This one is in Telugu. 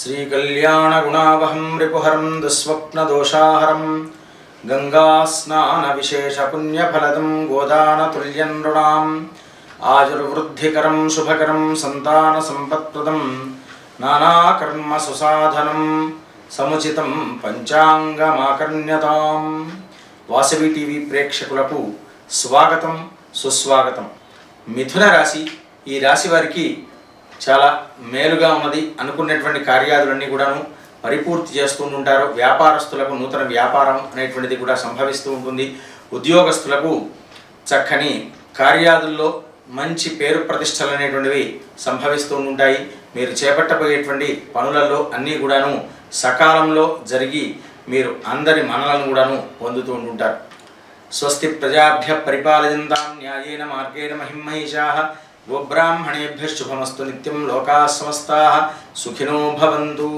श्रीकल्याणगुणावहं रिपुहरं दुःस्वप्नदोषाहरं गङ्गास्नानविशेषपुण्यफलदं गोदानतुल्यं नृणाम् आयुर्वृद्धिकरं शुभकरं सन्तानसम्पत्प्रदं नानाकर्मसुसाधनं సముచితం పంచాంగమాకర్ణ్యతాం. వాసవి టీవీ ప్రేక్షకులకు స్వాగతం సుస్వాగతం. మిథున రాశి ఈ రాశి వారికి చాలా మేలుగా ఉన్నది అనుకున్నటువంటి కార్యాదులన్నీ కూడాను పరిపూర్తి చేస్తూ ఉంటారు వ్యాపారస్తులకు నూతన వ్యాపారం అనేటువంటిది కూడా సంభవిస్తూ ఉంటుంది. ఉద్యోగస్తులకు చక్కని కార్యాదుల్లో మంచి పేరు ప్రతిష్టలు అనేటువంటివి సంభవిస్తూ ఉంటాయి మీరు చేపట్టబోయేటువంటి పనులలో అన్నీ కూడాను సకాలంలో జరిగి మీరు అందరి మనలను కూడాను పొందుతూ ఉంటుంటారు స్వస్తి ప్రజాభ్య పరిపాలయంతాం న్యాయేన మార్గేణ మహిమహిషా గోబ్రాహ్మణేభ్య శుభమస్తు నిత్యం లోకా సమస్తా సుఖినో భవంతు.